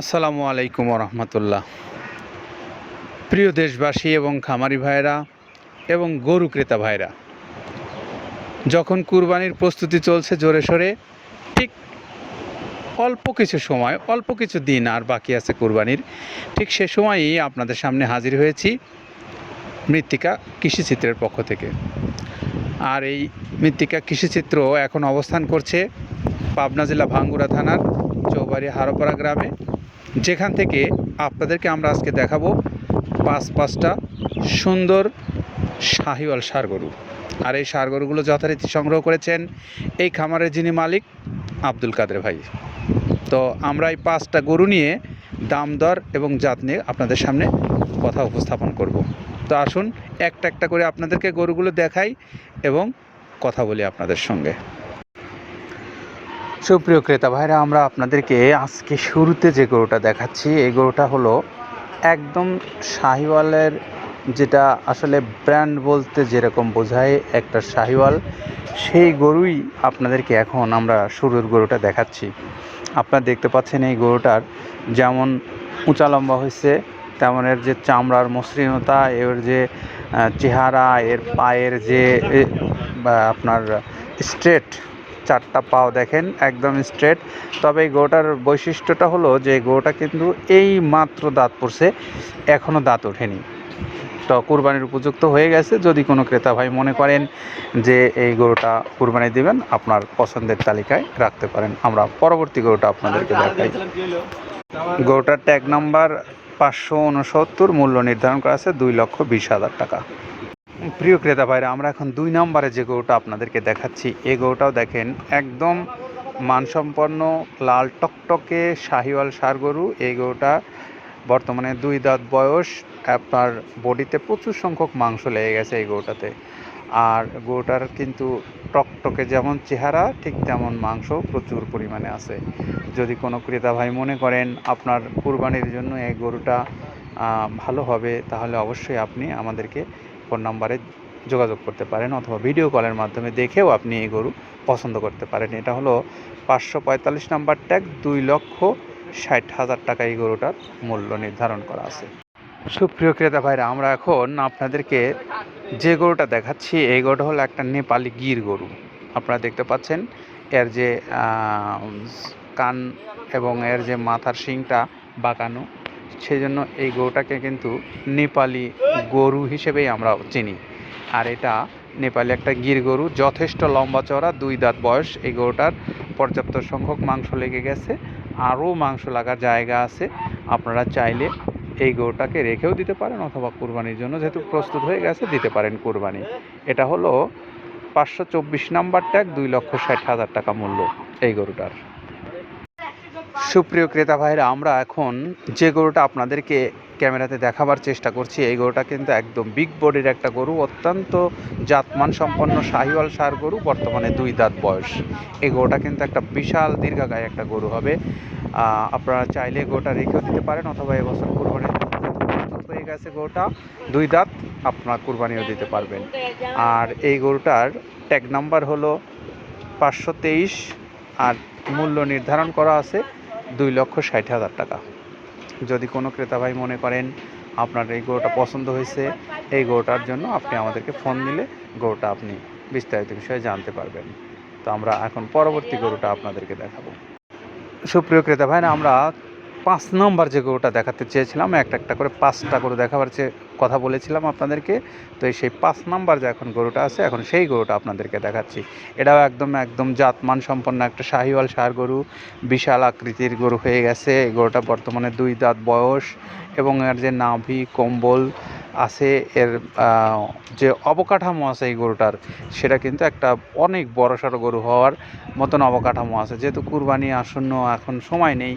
আসসালামু আলাইকুম রহমতুল্লাহ প্রিয় দেশবাসী এবং খামারি ভাইরা এবং গরু ক্রেতা ভাইরা যখন কুরবানির প্রস্তুতি চলছে জোরে সোরে, ঠিক অল্প কিছু সময়, অল্প কিছু দিন আর বাকি আছে কুরবানির, ঠিক সে সময়ই আপনাদের সামনে হাজির হয়েছি মৃত্তিকা কৃষিচিত্রের পক্ষ থেকে। আর এই মৃত্তিকা কৃষিচিত্র এখন অবস্থান করছে পাবনা জেলা ভাঙ্গুড়া থানার চৌবাড়ি হারোপাড়া গ্রামে। যেখান থেকে আপনাদেরকে আমরা আজকে দেখাবো পাঁচ পাঁচটা সুন্দর শাহিওয়াল সার গরু আর এই সার গরুগুলো যথারীতি সংগ্রহ করেছেন এই খামারের যিনি মালিক, আব্দুল কাদের ভাই। তো আমরা এই পাঁচটা গরু নিয়ে দাম দর এবং জাত নিয়ে আপনাদের সামনে কথা উপস্থাপন করব। তো আসুন, একটা একটা করে আপনাদেরকে গরুগুলো দেখাই এবং কথা বলি আপনাদের সঙ্গে। সুপ্রিয় ক্রেতা ভাইরা, আমরা আপনাদেরকে আজকে শুরুতে যে গরুটা দেখাচ্ছি, এই গরুটা হলো একদম শাহিওয়ালের যেটা আসলে ব্র্যান্ড বলতে যেরকম বোঝায় একটা শাহিওয়াল, সেই গরুই আপনাদেরকে এখন আমরা শুরুর গরুটা দেখাচ্ছি। আপনারা দেখতে পাচ্ছেন এই গরুটার যেমন উঁচা লম্বা হয়েছে, তেমন এর যে চামড়ার মসৃণতা, এর যে চেহারা, এর পায়ের যে আপনার স্ট্রেট চারটা পাও দেখেন একদম স্ট্রেট তবে এই গরুটার বৈশিষ্ট্যটা হলো যে গরুটা কিন্তু এই মাত্র দাঁত পড়ছে এখনও দাঁত ওঠেনি। তো কুরবানির উপযুক্ত হয়ে গেছে। যদি কোনো ক্রেতা ভাই মনে করেন যে এই গরুটা কুরবানি দিবেন আপনার পছন্দের তালিকায় রাখতে পারেন। আমরা পরবর্তী গরুটা আপনাদেরকে দেখাই। গরুটার ট্যাগ নাম্বার পাঁচশো উনসত্তর মূল্য নির্ধারণ করা আছে দুই লক্ষ বিশ হাজার টাকা। প্রিয় ক্রেতা ভাইরা, আমরা এখন দুই নম্বরে যে গরুটা আপনাদেরকে দেখাচ্ছি এই গরুটাও দেখেন একদম মানসম্পন্ন লাল টকটকে শাহিওয়াল সার গরু। এই গরুটা বর্তমানে দুই দাঁত বয়স, আপনার বডিতে প্রচুর সংখ্যক মাংস লেগে গেছে এই গরুটাতে। আর গরুটার কিন্তু টকটকে যেমন চেহারা, ঠিক তেমন মাংস প্রচুর পরিমাণে আছে। যদি কোনো ক্রেতা ভাই মনে করেন আপনার কুরবানির জন্য এই গরুটা ভালো হবে, তাহলে অবশ্যই আপনি আমাদেরকে ফোন নাম্বারে যোগাযোগ করতে পারেন অথবা ভিডিও কলের মাধ্যমে দেখেও আপনি এই গরু পছন্দ করতে পারেন। এটা হলো পাঁচশো পঁয়তাল্লিশ নাম্বার ট্যাগ দুই লক্ষ ষাট হাজার টাকা এই গরুটার মূল্য নির্ধারণ করা আছে। সুপ্রিয় ক্রেতা ভাইরা, আমরা এখন আপনাদেরকে যে গরুটা দেখাচ্ছি, এই গরুটা হলো একটা নেপালি গির গরু। আপনারা দেখতে পাচ্ছেন, এর যে কান এবং এর যে মাথার শিংটা বাঁকানো সেই জন্য এই গরুটাকে কিন্তু নেপালি গরু হিসেবেই আমরা চিনি। আর এটা নেপালি একটা গির গরু, যথেষ্ট লম্বা চওড়া, দুই দাঁত বয়স। এই গরুটার পর্যাপ্ত সংখ্যক মাংস লেগে গেছে, আরও মাংস লাগার জায়গা আছে। আপনারা চাইলে এই গরুটাকে রেখেও দিতে পারেন অথবা কুরবানির জন্য, যেহেতু প্রস্তুত হয়ে গেছে, দিতে পারেন কুরবানি। এটা হলো পাঁচশো চব্বিশ নাম্বার ট্যাগ দুই লক্ষ ষাট হাজার টাকা মূল্য এই গরুটার। সুপ্রিয় ক্রেতা ভাইরা, আমরা এখন যে গরুটা আপনাদেরকে ক্যামেরাতে দেখাবার চেষ্টা করছি, এই গরুটা কিন্তু একদম বিগ বডির একটা গরু, অত্যন্ত জাতমান সম্পন্ন শাহিওয়াল সার গরু, বর্তমানে দুই দাঁত বয়স। এই গরুটা কিন্তু একটা বিশাল দীর্ঘাকায় একটা গরু হবে। আপনারা চাইলে গরুটা রেখেও দিতে পারেন, অথবা এবছর কুরবানির হয়ে গেছে গরুটা, দুই দাঁত আপনার কুরবানিও দিতে পারবেন। আর এই গরুটার ট্যাগ নাম্বার হলো পাঁচশো তেইশ, আর মূল্য নির্ধারণ করা আছে দুই লক্ষ ষাট হাজার টাকা। যদি কোনো ক্রেতা ভাই মনে করেন, আপনার এই গরুটা পছন্দ হয়েছে, এই গরুটার জন্য আপনি আমাদেরকে ফোন দিলে গরুটা আপনি বিস্তারিত বিষয়ে জানতে পারবেন। তো আমরা এখন পরবর্তী গরুটা আপনাদেরকে দেখাবো। সুপ্রিয় ক্রেতা ভাই আমরা পাঁচ নম্বর যে গরুটা দেখাতে চেয়েছিলাম, একটা একটা করে পাঁচটা গরু দেখাবার চেয়ে কথা বলেছিলাম আপনাদেরকে, তো সেই পাঁচ নাম্বার যে এখন গরুটা আছে, এখন সেই গরুটা আপনাদেরকে দেখাচ্ছি। এটাও একদম একদম জাতমান সম্পন্ন একটা শাহিওয়াল সার গরু, বিশাল আকৃতির গরু হয়ে গেছে। এই গরুটা বর্তমানে দুই দাঁত বয়স এবং এর যে নাভি, কম্বল আছে, এর যে অবকাঠামো আছে এই গরুটার, সেটা কিন্তু একটা অনেক বড়সড় গরু হওয়ার মতন অবকাঠামো আছে। যেহেতু কুরবানি আসন্ন, এখন সময় নেই,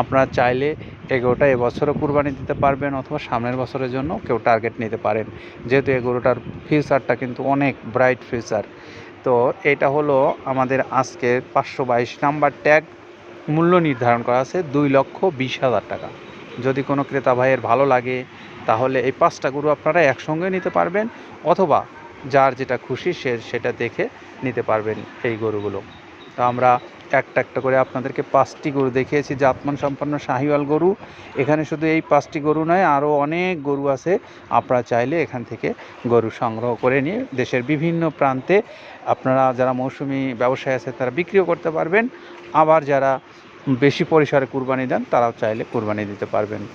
আপনারা চাইলে এই গরুটা এবছরও কুরবানি দিতে পারবেন অথবা সামনের বছরের জন্য কেউ টার্গেট নিতে পারেন। যেহেতু এই গরুটার ফিউচারটা কিন্তু অনেক ব্রাইট ফিউচার। তো এটা হলো আমাদের আজকের পাঁচশো বাইশ নাম্বার ট্যাগ। মূল্য নির্ধারণ করা আছে দুই লক্ষ বিশ হাজার টাকা। যদি কোনো ক্রেতা ভাইয়ের ভালো লাগে, তাহলে এই পাঁচটা গরু আপনারা একসঙ্গে নিতে পারবেন অথবা যার যেটা খুশি সে সেটা দেখে নিতে পারবেন এই গরুগুলো। তো আমরা একটা একটা করে আপনাদেরকে পাঁচটি গরু দেখিয়েছি, জাতমান সম্পন্ন শাহিওয়াল গরু। এখানে শুধু এই পাঁচটি গরু নয়, আরও অনেক গরু আছে। আপনারা চাইলে এখান থেকে গরু সংগ্রহ করে নিয়ে দেশের বিভিন্ন প্রান্তে আপনারা যারা মৌসুমি ব্যবসায়ী আছে তারা বিক্রিও করতে পারবেন। আবার যারা বেশি পরিসরে কুরবানি দেন, তারাও চাইলে কুরবানি দিতে পারবেন।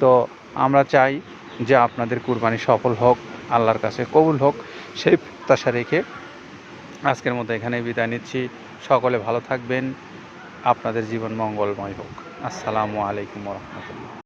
তো আমরা চাই যে আপনাদের কুরবানি সফল হোক, আল্লাহর কাছে কবুল হোক। সেই প্রত্যাশা রেখে আজকের মতো এখানে বিদায় নিচ্ছি। সকলে ভালো থাকবেন। আপনাদের জীবন মঙ্গলময় হোক। আসসালামু আলাইকুম রহমতুল্লাহ।